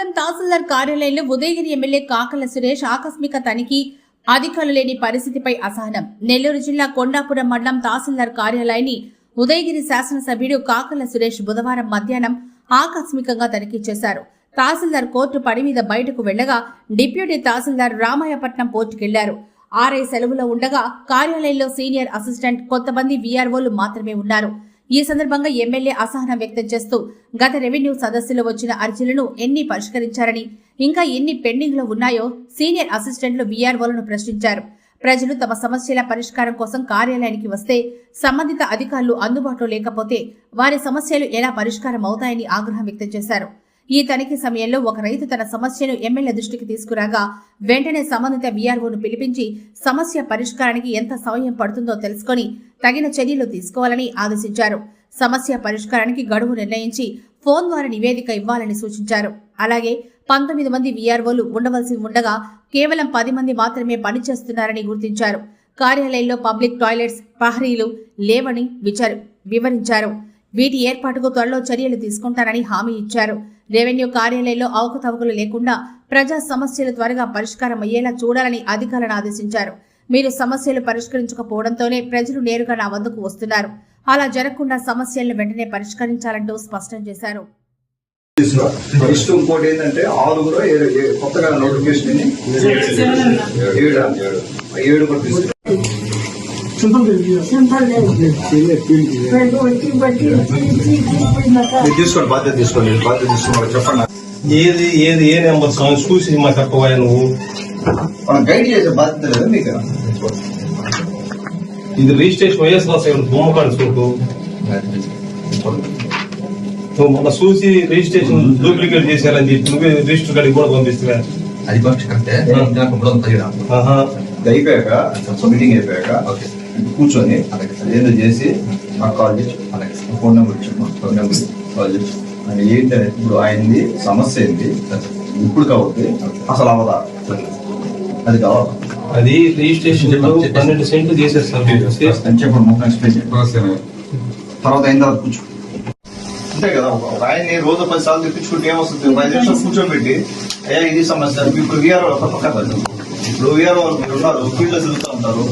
అనంతపురం తహసీల్దార్ కార్యాలయంలో ఉదయగిరి ఎమ్మెల్యే కాకల సురేష్ ఆకస్మిక తనిఖీ అధికారులు లేని పరిస్థితిపై అసహనం. నెల్లూరు జిల్లా కొండాపురం మండలం తహసీల్దార్ కార్యాలయాన్ని ఉదయగిరి శాసనసభ్యుడు కాకల సురేష్ బుధవారం మధ్యాహ్నం ఆకస్మికంగా తనిఖీ చేశారు. తహసీల్దార్ కోర్టు పని మీద బయటకు వెళ్ళగా డిప్యూటీ తహసీల్దార్ రామాయపట్నం పోర్టుకెళ్ళారు. ఆర్ఐ సెలవులో ఉండగా కార్యాలయంలో సీనియర్ అసిస్టెంట్ కొంతమంది వీఆర్ఓలు మాత్రమే ఉన్నారు. ఈ సందర్భంగా ఎమ్మెల్యే అసహనం వ్యక్తం చేస్తూ గత రెవెన్యూ సదస్సులో వచ్చిన అర్జీలను ఎన్ని పరిష్కరించారని ఇంకా ఎన్ని పెండింగ్లో ఉన్నాయో సీనియర్ అసిస్టెంట్లు వీఆర్ఓలను ప్రశ్నించారు. ప్రజలు తమ సమస్యల పరిష్కారం కోసం కార్యాలయానికి వస్తే సంబంధిత అధికారులు అందుబాటులో లేకపోతే వారి సమస్యలు ఎలా పరిష్కారం అవుతాయని ఆగ్రహం వ్యక్తం చేశారు. ఈ తనిఖీ సమయంలో ఒక రైతు తన సమస్యను ఎమ్మెల్యే దృష్టికి తీసుకురాగా వెంటనే సంబంధిత వీఆర్ఓను పిలిపించి సమస్య పరిష్కారానికి ఎంత సమయం పడుతుందో తెలుసుకొని తగిన చర్యలు తీసుకోవాలని ఆదేశించారు. సమస్య పరిష్కారానికి గడువు నిర్ణయించి ఫోన్ ద్వారా నివేదిక ఇవ్వాలని సూచించారు. అలాగే పంతొమ్మిది మంది వీఆర్ఓలు ఉండవలసి ఉండగా కేవలం పది మంది మాత్రమే పనిచేస్తున్నారని గుర్తించారు. కార్యాలయంలో పబ్లిక్ టాయిలెట్స్ ప్రహరీలు లేవని విచారు వివరించారు. వీటి ఏర్పాటుకు త్వరలో చర్యలు తీసుకుంటారని హామీ ఇచ్చారు. రెవెన్యూ కార్యాలయంలో అవకతవకలు లేకుండా ప్రజా సమస్యలు త్వరగా పరిష్కారం అయ్యేలా చూడాలని అధికారులను ఆదేశించారు. మీరు సమస్యలు పరిష్కరించకపోవడంతోనే ప్రజలు నేరుగా నా వద్దకు వస్తున్నారు. అలా జరగకుండా సమస్యలను వెంటనే పరిష్కరించాలంటూ స్పష్టం చేశారు. ఇంకోటి ఏంటంటే ఆరుగురు కొత్తగా నోటిఫికేషన్ ఏడు తీసుకోండి బాధ్యత తీసుకోండి. బాధ్యత తీసుకోండి. చెప్పండి. ఏది ఏది ఏ నెంబర్ చూసి మాకు చెప్పబోయా నువ్వు? మనం గైడ్ చేసే బాధ్యత లేదు మీకు? ఇది రిజిస్ట్రేషన్ వైఎస్ రాసే బొమ్మ కాదు చూడు నువ్వు మొన్న చూసి రిజిస్ట్రేషన్ డూప్లికేట్ చేశారని చెప్పి నువ్వే రిజిస్టర్ కాడికి కూడా పంపిస్తున్నా. అది పక్షి కరెక్టే. ఇది అయిపోయాక మీటింగ్ అయిపోయాక ఓకే. కూర్చొని అలాగే సార్. ఏదో చేసి నాకు కాల్ చేసి అలాగే. ఫోన్ నెంబర్ ఇచ్చాము ఫోన్ నెంబర్ కాల్ చేసి. ఆయన ఏంటంటే ఇప్పుడు ఆయనది సమస్య ఏంటి ఇప్పుడు కాబట్టి అసలు అవదా? అది కావాలి. అది రిజిస్ట్రేషన్ పన్నెండు సెంట్లు చెప్పండి మొత్తం ఎక్స్ప్లెయిన్ చేయండి. తర్వాత అయిన తర్వాత కూర్చో. అంతే కదా ఒక- ఆయన్ని రోజు పది సార్లు తెప్పించుకుంటే ఏమొస్తుంది? నిమిషాలు కూర్చోబెట్టి అయ్యా ఇది సమస్య ఇప్పుడు వీఆర్ తప్ప కదా వాళ్ళు మీరు ఉన్నారు ఫీల్డ్ తిరుగుతూ ఉంటారు.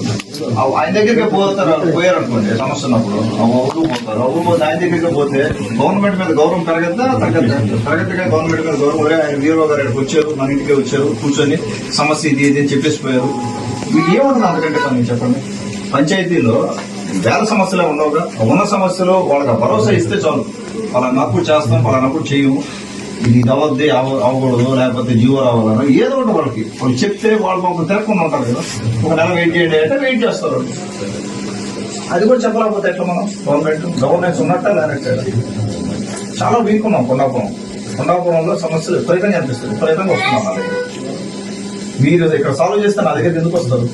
ఆయన దగ్గరికి పోతారు? పోయారు అనుకోండి సమస్య ఉన్నప్పుడు. ఆ ఊరు పోతారు. ఆ ఊరు పోతే ఆయన దగ్గరికి పోతే గవర్నమెంట్ మీద గౌరవం పెరగద్దా? తగ్గద్దా? పెరగద్దుగా గవర్నమెంట్ మీద గౌరవం. ఒరే, ఆయన వీఆర్ఓ గారు ఇక్కడికి వచ్చారు మన ఇంటికి వచ్చారు కూర్చొని సమస్య ఇది ఇది అని చెప్పేసి పోయారు. మీకు ఏమవుతుంది అంతకంటే పని చెప్పండి. పంచాయతీలో వేల సమస్యలే ఉండవుగా. ఉన్న సమస్యలు వాళ్ళకి భరోసా ఇస్తే చాలు. పలానప్పుడు చేస్తాం పలానప్పుడు చేయము. ఇది ఇది అవద్ది అవ్వకూడదు లేకపోతే జీవో రావాలనో ఏదో ఒకటి వాళ్ళకి. వాళ్ళు చెప్తే వాళ్ళు మమ్మల్ని తిరగకుండా ఉంటారు కదా. ఒక నెల వెయిట్ చేయండి అంటే వెయిట్ చేస్తారు. అది కూడా చెప్పలేకపోతే ఎట్లా మనం? గవర్నమెంట్ గవర్నెన్స్ ఉన్నట్ట లేనట్ట? చాలా వీక్ ఉన్నాం కొండాపురం. కొండాపురంలో సమస్యలు విపరీతంగా అనిపిస్తుంది విపరీతంగా వస్తున్నాం. నా దగ్గర మీరు ఇక్కడ సాల్వ్ చేస్తే నా దగ్గర ఎందుకు వస్తారు?